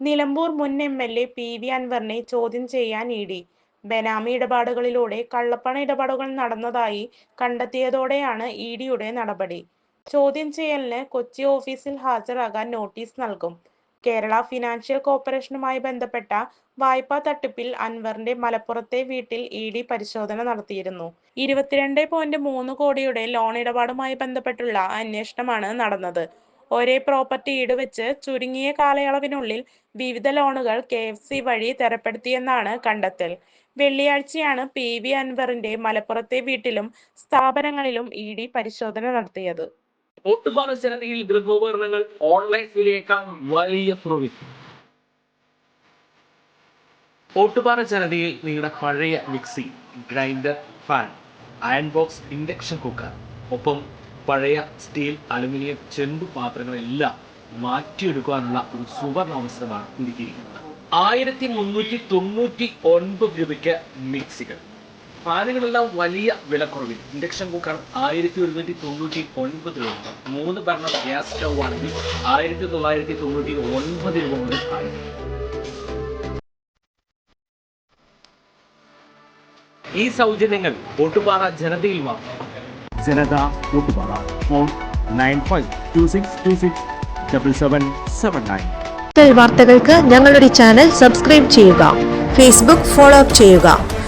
നിലമ്പൂർ മുൻ M L A P V അൻവറിനെ ചോദ്യം ചെയ്യാൻ ഇ ഡി ബനാമി ഇടപാടുകളിലൂടെ കള്ളപ്പണ ഇടപാടുകൾ നടന്നതായി കണ്ടെത്തിയതോടെയാണ് ഇ ഡിയുടെ നടപടി. ചോദ്യം ചെയ്യലിന് കൊച്ചി ഓഫീസിൽ ഹാജരാകാൻ നോട്ടീസ് നൽകും. കേരള ഫിനാൻഷ്യൽ കോർപ്പറേഷനുമായി ബന്ധപ്പെട്ട വായ്പാ തട്ടിപ്പിൽ അൻവറിന്റെ മലപ്പുറത്തെ വീട്ടിൽ ഇ ഡി പരിശോധന നടത്തിയിരുന്നു. ഇരുപത്തിരണ്ട് പോയിന്റ് മൂന്ന് കോടിയുടെ ലോൺ ഇടപാടുമായി ബന്ധപ്പെട്ടുള്ള അന്വേഷണമാണ് നടന്നത്. ഒരേ പ്രോപ്പർട്ടി ഈടുവെച്ച് ചുരുങ്ങിയ കാലയളവിനുള്ളിൽ വിവിധ ലോണുകൾ കെ എഫ് സി വഴി തരപ്പെടുത്തിയെന്നാണ് കണ്ടെത്തൽ. വെള്ളിയാഴ്ചയാണ് പി വി അൻവറിന്റെ മലപ്പുറത്തെ വീട്ടിലും സ്ഥാപനങ്ങളിലും ഇ ഡി പരിശോധന നടത്തിയത്. ഒട്ടുപാറ ജനതയിൽ ഗൃഹോപകരണങ്ങൾ ഓൺലൈൻ വിലയേക്കാൾ വലിയ പ്രോഫിറ്റ് ഓട്ടുപാറ ജനതയിൽ നിങ്ങളുടെ പഴയ mixie grinder fan iron box induction cooker ഒപ്പം പഴയ സ്റ്റീൽ അലുമിനിയം ചെമ്പ് പാത്രങ്ങളെല്ലാം മാറ്റിയെടുക്കാനുള്ള ഒരു സുവർണ അവസരമാണ് ഒരുക്കിയിരിക്കുന്നത് ആയിരത്തി മുന്നൂറ്റി തൊണ്ണൂറ്റി ഒൻപത് രൂപയ്ക്ക് മിക്സികൾ. ഫാനുകളെല്ലാം വലിയ വിലക്കുറവിൽ. ഇൻഡക്ഷൻ കുക്കർ ആയിരത്തി ഒരുന്നൂറ്റി തൊണ്ണൂറ്റി ഒൻപത് രൂപ. മൂന്ന് ബർണർ ഗ്യാസ് സ്റ്റൗ ആണെങ്കിൽ ആയിരത്തി തൊള്ളായിരത്തി തൊണ്ണൂറ്റി ഒൻപത് രൂപ മുതൽ ഈ സൗജന്യങ്ങൾ ഓട്ടുപാറ ജനതയിൽ മാത്രം Janata Koottupara phone nine five two six two six double seven seven nine. വാർത്തകൾക്ക് ഞങ്ങളുടെ ചാനൽ സബ്സ്ക്രൈബ് ചെയ്യുക. ഫേസ്ബുക്ക് ഫോളോ അപ്പ് ചെയ്യുക.